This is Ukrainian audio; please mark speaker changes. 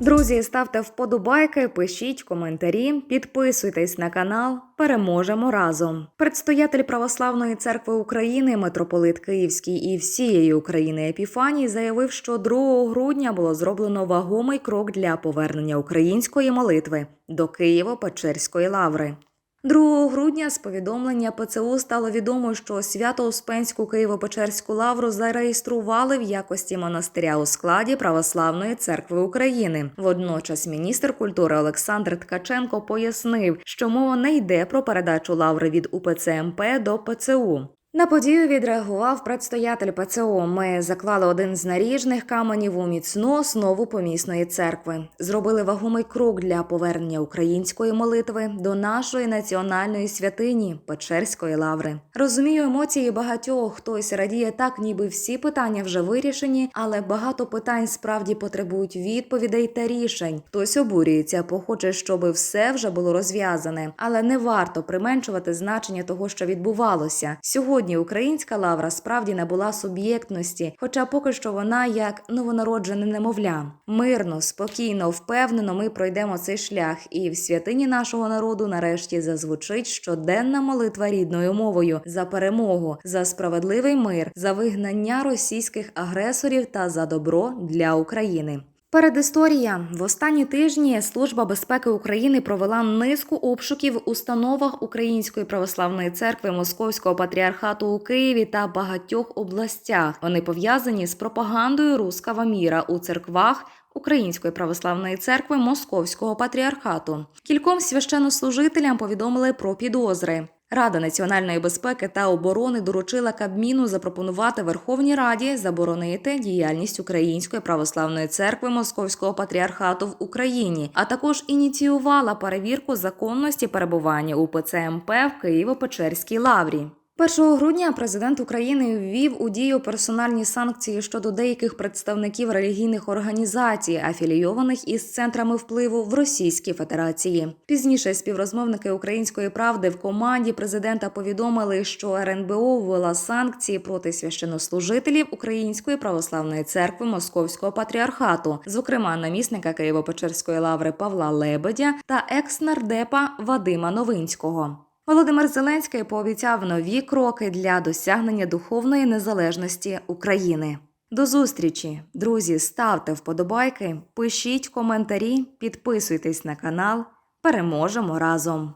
Speaker 1: Друзі, ставте вподобайки, пишіть коментарі, підписуйтесь на канал. Переможемо разом. Предстоятель Православної церкви України, митрополит Київський і всієї України Епіфаній заявив, що 2 грудня було зроблено вагомий крок для повернення української молитви до Києво-Печерської лаври. 2 грудня з повідомлення ПЦУ стало відомо, що Свято-Успенську Києво-Печерську лавру зареєстрували в якості монастиря у складі Православної церкви України. Водночас міністр культури Олександр Ткаченко пояснив, що мова не йде про передачу лаври від УПЦ МП до ПЦУ. На подію відреагував предстоятель ПЦО. Ми заклали один з наріжних каменів у міцну основу помісної церкви. Зробили вагомий крок для повернення української молитви до нашої національної святині Печерської лаври. Розумію емоції багатьох. Хтось радіє так, ніби всі питання вже вирішені, але багато питань справді потребують відповідей та рішень. Хтось обурюється, бо хоче, щоб все вже було розв'язане, але не варто применшувати значення того, що відбувалося сьогодні. Українська лавра справді набула суб'єктності, хоча поки що вона як новонароджене немовля. Мирно, спокійно, впевнено, ми пройдемо цей шлях, і в святині нашого народу нарешті зазвучить щоденна молитва рідною мовою за перемогу, за справедливий мир, за вигнання російських агресорів та за добро для України. Передісторія в останні тижні Служба безпеки України провела низку обшуків в установах Української православної церкви Московського патріархату у Києві та багатьох областях. Вони пов'язані з пропагандою рускава міра у церквах. Української православної церкви Московського патріархату кільком священнослужителям повідомили про підозри. Рада національної безпеки та оборони доручила Кабміну запропонувати Верховній Раді заборонити діяльність Української православної церкви Московського патріархату в Україні, а також ініціювала перевірку законності перебування у ПЦМП в Києво-Печерській лаврі. 1 грудня президент України ввів у дію персональні санкції щодо деяких представників релігійних організацій, афілійованих із центрами впливу в Російській Федерації. Пізніше співрозмовники української правди в команді президента повідомили, що РНБО ввела санкції проти священнослужителів Української православної церкви Московського патріархату, зокрема намісника Києво-Печерської лаври Павла Лебедя та екс-нардепа Вадима Новинського. Володимир Зеленський пообіцяв нові кроки для досягнення духовної незалежності України. До зустрічі, друзі. Ставте вподобайки, пишіть коментарі, підписуйтесь на канал. Переможемо разом!